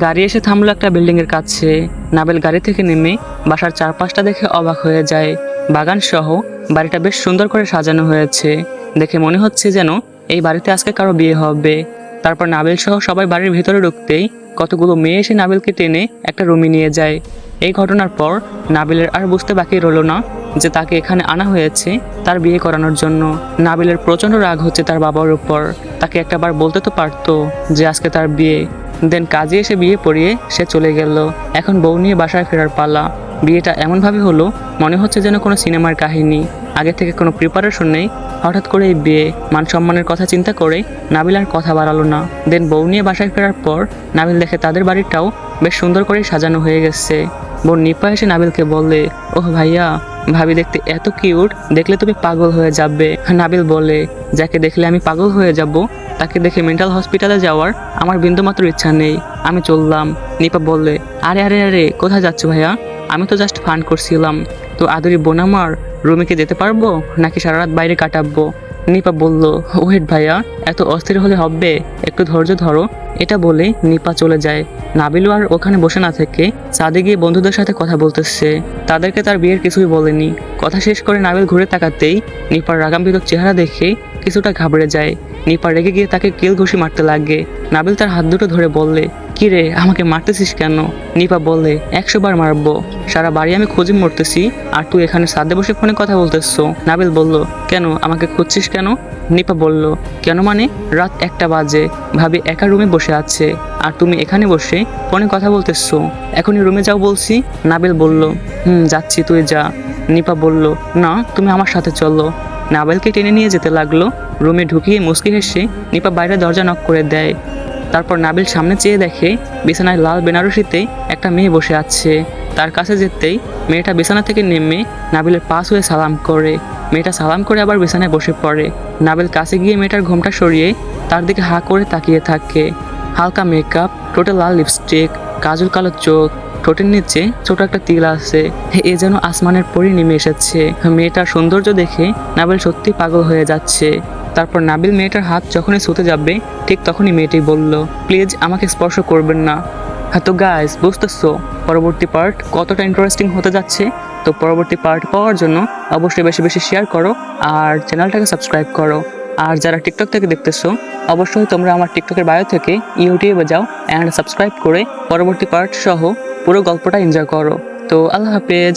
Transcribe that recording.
গাড়ি এসে থামলো একটা বিল্ডিং এর কাছে। নাবেল গাড়ি থেকে নেমে বাসার চারপাশটা দেখে অবাক হয়ে যায়। বাগান সহ বাড়িটা বেশ সুন্দর করে সাজানো হয়েছে। দেখে মনে হচ্ছে যেন এই বাড়িতে আজকে কারও বিয়ে হবে। তারপর নাবিল সহ সবাই বাড়ির ভিতরে ঢুকতেই কতগুলো মেয়ে এসে নাবেলকে টেনে একটা রুমে নিয়ে যায়। এই ঘটনার পর নাবিলের আর বুঝতে বাকি রইল না যে তাকে এখানে আনা হয়েছে তার বিয়ে করানোর জন্য। নাবিলের প্রচণ্ড রাগ হচ্ছে তার বাবার উপর। তাকে একটাবার বলতে তো পারতো যে আজকে তার বিয়ে। দেন কাজে এসে বিয়ে পড়িয়ে সে চলে গেল। এখন বউ নিয়ে বাসায় ফেরার পালা। বিয়েটা এমনভাবে হলো, মনে হচ্ছে যেন কোনো সিনেমার কাহিনী। আগে থেকে কোনো প্রিপারেশন নেই। হঠাৎ করে এই বিয়ে মান সম্মানের কথা চিন্তা করে নাবিল আর কথা বাড়ালো না। দেন বউ নিয়ে বাসায় ফেরার পর নাবিল দেখে তাদের বাড়িটাও বেশ সুন্দর করে সাজানো হয়ে গেছে। বোন নিপা এসে নাবিলকে বলে, ওহ ভাইয়া ভাবি দেখতে এত কিউট, দেখলে তুমি পাগল হয়ে যাবে। নাবিল বলে, যাকে দেখলে আমি পাগল হয়ে যাব, তাকে দেখে মেন্টাল হসপিটালে যাওয়ার আমার বিন্দুমাত্র ইচ্ছা নেই। আমি চললাম। নিপা বললে আরে আরে আরে, কোথায় যাচ্ছ ভাইয়া? আমি তো জাস্ট ফান করছিলাম। তো আদরি বোন আমার রুমে কি যেতে পারব, নাকি সারা রাত বাইরে কাটাবো? নিপা বলল, ওয়েট ভাইয়া, এত অস্থির হলে হবে। একটু ধৈর্য ধরো এটা বলে নিপা চলে যায়। নাবিলু আর ওখানে বসে না থেকে চাঁদে গিয়ে বন্ধুদের সাথে কথা বলতেছে। তাদেরকে তার বিয়ের কিছুই বলেনি। কথা শেষ করে নাবিল ঘুরে তাকাতেই নিপার রাগাম্বিত চেহারা দেখে কিছুটা ঘাবড়ে যায়। নিপা রেগে গিয়ে তাকে কেল ঘুষি মারতে লাগে। নাবিল তার হাত দুটো ধরে বললে, কি রে, আমাকে মারতেছিস কেন? নিপা বললে, একশো বার মারবো। সারা বাড়ি আমি খুঁজে মরতেছি, আর তুই এখানে সাদে বসে ফোনে কথা বলতেছো। নাবিল বলল, কেন, আমাকে খুঁজছিস কেন? নিপা বলল, কেন মানে? রাত একটা বাজে, ভাবি একা রুমে বসে আছে, আর তুমি এখানে বসে ফোনে কথা বলতেছো। এখনই রুমে যাও বলছি। নাবিল বলল, হুম, যাচ্ছি, তুই যা। নিপা বলল, না, তুমি আমার সাথে চলো। নাবেলকে টেনে নিয়ে যেতে লাগল। রুমে ঢুকিয়ে মুসকি হেসে নিপা বাইরে দরজা নক করে দেয়। তারপর নাবিল সামনে চেয়ে দেখে বিছানায় লাল বেনারসিতে একটা মেয়ে বসে আছে। তার কাছে যেতেই মেয়েটা বিছানা থেকে নেমে নাবিলের পাশ হয়ে সালাম করে। মেয়েটা সালাম করে আবার বিছানায় বসে পড়ে। নাবিল কাছে গিয়ে মেয়েটার ঘোমটা সরিয়ে তার দিকে হা করে তাকিয়ে থাকে। হালকা মেকআপ টোটাল লাল লিপস্টিক কাজল কালো চোখ ঠোঁটের নিচে ছোট একটা তিল আছে। এ যেন আসমানের পরি নেমে এসেছে। মেয়েটার সৌন্দর্য দেখে নাবিল সত্যি পাগল হয়ে যাচ্ছে। তারপর নাবিল মেয়েটার হাত যখনই ছুতে যাবে, ঠিক তখনই মেয়েটি বলল, প্লিজ আমাকে স্পর্শ করবেন না। হ্যাঁ তো গাইস বুঝতেছো? পরবর্তী পার্ট কতটা ইন্টারেস্টিং হতে যাচ্ছে? তো পরবর্তী পার্ট পাওয়ার জন্য অবশ্যই বেশি বেশি শেয়ার করো আর চ্যানেলটাকে সাবস্ক্রাইব করো। আর যারা টিকটক থেকে দেখতেছো, অবশ্যই তোমরা আমার টিকটকের বায়ো থেকে ইউটিউবে যাও অ্যান্ড সাবস্ক্রাইব করে পরবর্তী পার্ট সহ পুরো গল্পটা এনজয় করো। তো আল্লাহ হাফেজ।